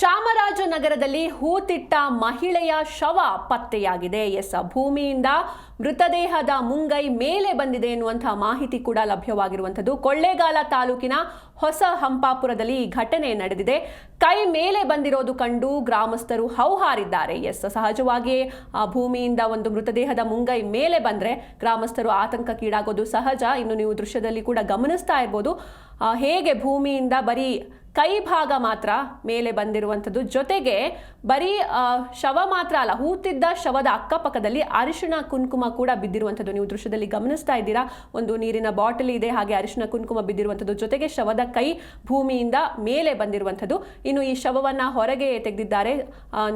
ಚಾಮರಾಜನಗರದಲ್ಲಿ ಹೂತಿಟ್ಟ ಮಹಿಳೆಯ ಶವ ಪತ್ತೆಯಾಗಿದೆ. ಎಸ್, ಭೂಮಿಯಿಂದ ಮೃತದೇಹದ ಮುಂಗೈ ಮೇಲೆ ಬಂದಿದೆ ಎನ್ನುವಂತಹ ಮಾಹಿತಿ ಕೂಡ ಲಭ್ಯವಾಗಿರುವಂಥದ್ದು. ಕೊಳ್ಳೇಗಾಲ ತಾಲೂಕಿನ ಹೊಸ ಹಂಪಾಪುರದಲ್ಲಿ ಈ ಘಟನೆ ನಡೆದಿದೆ. ಕೈ ಮೇಲೆ ಬಂದಿರೋದು ಕಂಡು ಗ್ರಾಮಸ್ಥರು ಹೌಹಾರಿದ್ದಾರೆ. ಎಸ್, ಸಹಜವಾಗಿಯೇ ಆ ಭೂಮಿಯಿಂದ ಒಂದು ಮೃತದೇಹದ ಮುಂಗೈ ಮೇಲೆ ಬಂದರೆ ಗ್ರಾಮಸ್ಥರು ಆತಂಕಕ್ಕೀಡಾಗೋದು ಸಹಜ. ಇನ್ನು ನೀವು ದೃಶ್ಯದಲ್ಲಿ ಕೂಡ ಗಮನಿಸ್ತಾ ಇರ್ಬೋದು. ಹೇಗೆ ಭೂಮಿಯಿಂದ ಬರೀ ಕೈ ಭಾಗ ಮಾತ್ರ ಮೇಲೆ ಬಂದಿರುವಂಥದ್ದು. ಜೊತೆಗೆ ಬರೀ ಶವ ಮಾತ್ರ ಅಲ್ಲ, ಹೂತಿದ್ದ ಶವದ ಅಕ್ಕಪಕ್ಕದಲ್ಲಿ ಅರಿಶಿಣ ಕುಂಕುಮ ಕೂಡ ಬಿದ್ದಿರುವಂಥದ್ದು. ನೀವು ದೃಶ್ಯದಲ್ಲಿ ಗಮನಿಸ್ತಾ ಇದ್ದೀರಾ, ಒಂದು ನೀರಿನ ಬಾಟಲಿ ಇದೆ, ಹಾಗೆ ಅರಿಶಿಣ ಕುಂಕುಮ ಬಿದ್ದಿರುವಂಥದ್ದು. ಜೊತೆಗೆ ಶವದ ಕೈ ಭೂಮಿಯಿಂದ ಮೇಲೆ ಬಂದಿರುವಂಥದ್ದು. ಇನ್ನು ಈ ಶವವನ್ನು ಹೊರಗೆ ತೆಗೆದಿದ್ದಾರೆ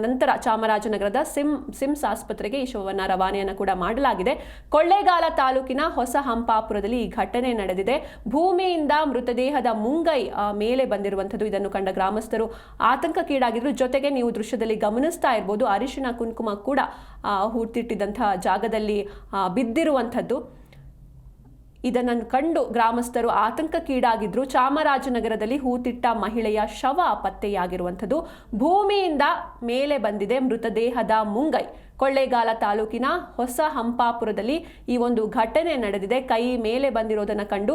ನಂತರ ಚಾಮರಾಜನಗರದ ಸಿಮ್, ಸಿಮ್ಸ್ ಆಸ್ಪತ್ರೆಗೆ ಈ ಶವವನ್ನು ರವಾನೆಯನ್ನು ಕೂಡ ಮಾಡಲಾಗಿದೆ. ಕೊಳ್ಳೇಗಾಲ ತಾಲೂಕಿನ ಹೊಸ ಹಂಪಾಪುರದಲ್ಲಿ ಈ ಘಟನೆ ನಡೆದಿದೆ. ಭೂಮಿಯಿಂದ ಮೃತದೇಹದ ಮುಂಗೈ ಮೇಲೆ ಮೇಲೆ ಬಂದಿರುವಂಥದ್ದು ಇದನ್ನು ಕಂಡ ಗ್ರಾಮಸ್ಥರು ಆತಂಕಕ್ಕೀಡಾಗಿದ್ರು. ಜೊತೆಗೆ ನೀವು ದೃಶ್ಯದಲ್ಲಿ ಗಮನಿಸ್ತಾ ಇರ್ಬೋದು, ಅರಿಶಿನ ಕುಂಕುಮ ಕೂಡ ಹೂತಿಟ್ಟಿದ್ದಂತಹ ಜಾಗದಲ್ಲಿ ಬಿದ್ದಿರುವಂಥದ್ದು. ಇದನ್ನು ಕಂಡು ಗ್ರಾಮಸ್ಥರು ಆತಂಕಕ್ಕೀಡಾಗಿದ್ರು. ಚಾಮರಾಜನಗರದಲ್ಲಿ ಹೂತಿಟ್ಟ ಮಹಿಳೆಯ ಶವ ಪತ್ತೆಯಾಗಿರುವಂಥದ್ದು. ಭೂಮಿಯಿಂದ ಮೇಲೆ ಬಂದಿದೆ ಮೃತದೇಹದ ಮುಂಗೈ. ಕೊಳ್ಳೇಗಾಲ ತಾಲೂಕಿನ ಹೊಸ ಹಂಪಾಪುರದಲ್ಲಿ ಈ ಒಂದು ಘಟನೆ ನಡೆದಿದೆ. ಕೈ ಮೇಲೆ ಬಂದಿರೋದನ್ನು ಕಂಡು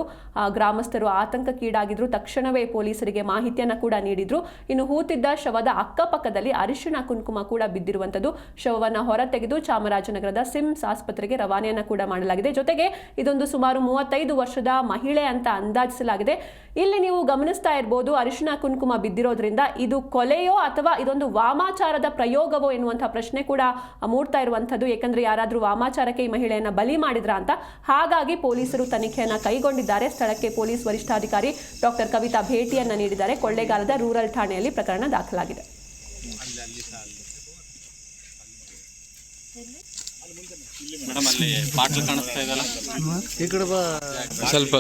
ಗ್ರಾಮಸ್ಥರು ಆತಂಕಕ್ಕೀಡಾಗಿದ್ರು. ತಕ್ಷಣವೇ ಪೊಲೀಸರಿಗೆ ಮಾಹಿತಿಯನ್ನು ಕೂಡ ನೀಡಿದ್ರು. ಇನ್ನು ಹೂತಿದ್ದ ಶವದ ಅಕ್ಕಪಕ್ಕದಲ್ಲಿ ಅರಿಶಿಣ ಕುಂಕುಮ ಕೂಡ ಬಿದ್ದಿರುವಂಥದ್ದು. ಶವವನ್ನು ಹೊರತೆಗೆದು ಚಾಮರಾಜನಗರದ ಸಿಮ್ಸ್ ಆಸ್ಪತ್ರೆಗೆ ರವಾನೆಯನ್ನು ಕೂಡ ಮಾಡಲಾಗಿದೆ. ಜೊತೆಗೆ ಇದೊಂದು ಸುಮಾರು ಮೂವತ್ತೈದು ವರ್ಷದ ಮಹಿಳೆ ಅಂತ ಅಂದಾಜಿಸಲಾಗಿದೆ. ಇಲ್ಲಿ ನೀವು ಗಮನಿಸ್ತಾ ಇರ್ಬೋದು ಅರಿಶಿನ ಕುಂಕುಮ ಬಿದ್ದಿರೋದ್ರಿಂದ ಇದು ಕೊಲೆಯೋ ಅಥವಾ ಇದೊಂದು ವಾಮಾಚಾರದ ಪ್ರಯೋಗವೋ ಎನ್ನುವಂಥ ಪ್ರಶ್ನೆ ಕೂಡ ಮೂಡ್ತಾ ಇರುವಂಥದ್ದು. ಏಕೆಂದರೆ ಯಾರಾದರೂ ವಾಮಾಚಾರಕ್ಕೆ ಈ ಮಹಿಳೆಯನ್ನು ಬಲಿ ಮಾಡಿದ್ರ ಅಂತ? ಹಾಗಾಗಿ ಪೊಲೀಸರು ತನಿಖೆಯನ್ನ ಕೈಗೊಂಡಿದ್ದಾರೆ. ಸ್ಥಳಕ್ಕೆ ಪೊಲೀಸ್ ವರಿಷ್ಠಾಧಿಕಾರಿ ಡಾಕ್ಟರ್ ಕವಿತಾ ಭೇಟಿಯನ್ನು ನೀಡಿದ್ದಾರೆ. ಕೊಳ್ಳೇಗಾಲದ ರೂರಲ್ ಠಾಣೆಯಲ್ಲಿ ಪ್ರಕರಣ ದಾಖಲಾಗಿದೆ. ಮೇಡಮ್ ಅಲ್ಲಿ ಬಾಟ್ಲ್ ಕಾಣಿಸ್ತಾ ಇದೆಯಲ್ಲ? ಈ ಕಡೆ ಬಾ. ಸ್ವಲ್ಪ